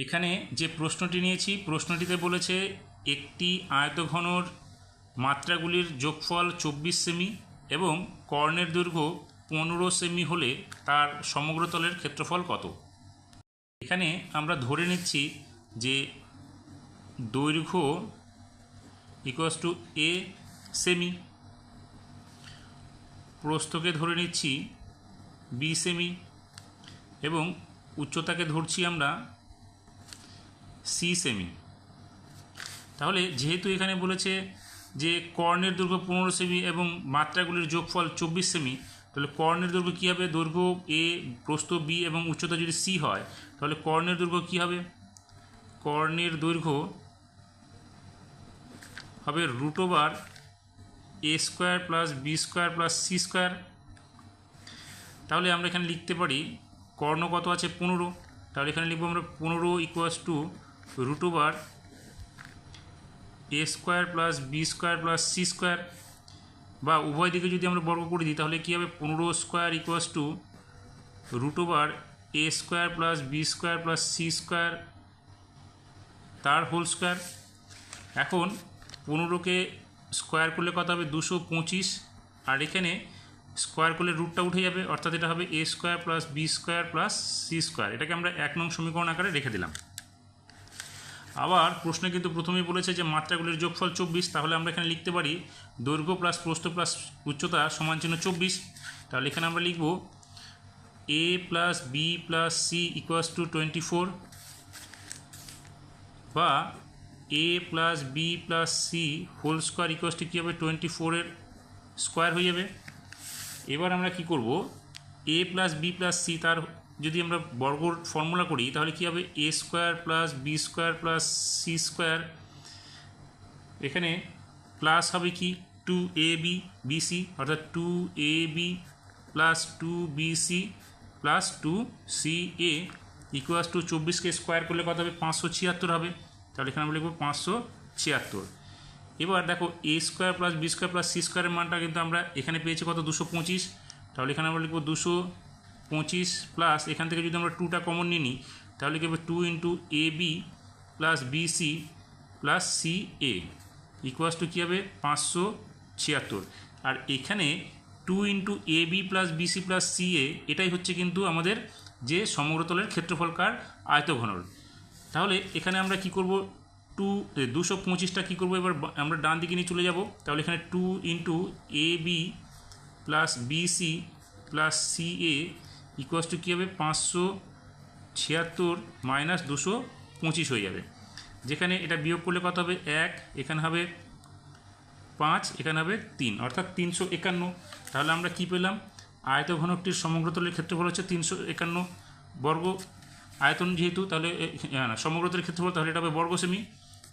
এখানে যে প্রশ্নটি নিয়েছি, প্রশ্নটিতে বলেছে একটি আয়তঘনর মাত্রাগুলির যোগফল চব্বিশ সেমি এবং কর্ণের দৈর্ঘ্য পনেরো সেমি হলে তার সমগ্র তলের ক্ষেত্রফল কত? এখানে আমরা ধরে নিচ্ছি যে দৈর্ঘ্য ইকুয়াস টু এ সেমি। প্রস্থকে ধরে নিচ্ছি বি সেমি এবং উচ্চতাকে ধরছি আমরা সি সেমি। তাহলে যেহেতু এখানে বলেছে যে কর্ণের দৈর্ঘ্য পনেরো সেমি এবং মাত্রাগুলির যোগফল চব্বিশ সেমি, তাহলে কর্ণের দৈর্ঘ্য কী হবে? দৈর্ঘ্য এ, প্রস্থ বি এবং উচ্চতা যদি সি হয়, তাহলে কর্ণের দৈর্ঘ্য কী হবে? কর্ণের দৈর্ঘ্য হবে root over a square plus b square plus c square. তাহলে আমরা এখানে লিখতে পারি কর্ণ কত আছে? পনেরো। তাহলে এখানে লিখব আমরা পনেরো equals to root over a square plus b square plus c square বা উভয় দিকে যদি আমরা বর্গ করে দিই, তাহলে কী হবে? পনেরো square equals to root over a square plus b square plus c square তার হোল স্কোয়ার এখন পনেরোকে স্কোয়ার করলে কত হবে? দুশো পঁচিশ। আর এখানে স্কোয়ার করলে রুটটা উঠে যাবে, অর্থাৎ এটা হবে a square plus b square plus c square এটাকে আমরা এক নং সমীকরণ আকারে রেখে দিলাম। আবার প্রশ্নে কিন্তু প্রথমেই বলেছে যে মাত্রাগুলির যোগফল চব্বিশ, তাহলে আমরা এখানে লিখতে পারি দৈর্ঘ্য প্লাস প্রস্থ প্লাস উচ্চতা সমান চিহ্ন চব্বিশ। তাহলে এখানে আমরা লিখব a plus b plus c equals to twenty four বা a plus b plus c whole square equals to কী হবে? টোয়েন্টি ফোরের স্কোয়ার হয়ে যাবে। এবার আমরা কি করব? A plus b plus c তার যদি আমরা বর্গর ফর্মুলা করি, তাহলে কী হবে? A square plus b square plus c square এখানে প্লাস হবে কি? Two a b b c অর্থাৎ two a b plus two b c plus two c a equals to চব্বিশকে square করলে কত হবে? পাঁচশো ছিয়াত্তর হবে। তাহলে এখানে আমরা লিখব পাঁচশো ছিয়াত্তর। এবার দেখো a square plus b square plus c স্কোয়ারের মানটা কিন্তু আমরা এখানে পেয়েছি কত? দুশো পঁচিশ। তাহলে এখানে আমরা লিখব দুশো পঁচিশ প্লাস এখান থেকে যদি আমরা টুটা কমন নিয়ে নিই, তাহলে কী হবে? Two into a b plus b c plus c a equals to কী হবে? পাঁচশো ছিয়াত্তর। আর এখানে two into a b plus b c plus c a এটাই হচ্ছে কিন্তু আমাদের যে সমগ্রতলের ক্ষেত্রফলকার আয়তঘনর। তাহলে এখানে আমরা কি করব? টু দুশো পঁচিশটা কী করব? এবার বা- আমরা ডান দিকে নিয়ে চলে যাব। তাহলে এখানে two into a b plus b c plus c a equals to কী হবে? পাঁচশো ছিয়াত্তর মাইনাস দুশো পঁচিশ হয়ে যাবে। যেখানে এটা বিয়োগ করলে কত হবে? এক, এখানে হবে পাঁচ, এখানে হবে তিন, অর্থাৎ তিনশো একান্ন। তাহলে আমরা কি পেলাম? আয়তঘনকটির সমগ্রতলের ক্ষেত্রফল হচ্ছে তিনশো একান্ন বর্গ। আয়তন যেহেতু, তাহলে সমগ্রতলের ক্ষেত্রফল, তাহলে এটা হবে বর্গ সেমি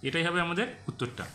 এটাই হবে আমাদের উত্তরটা।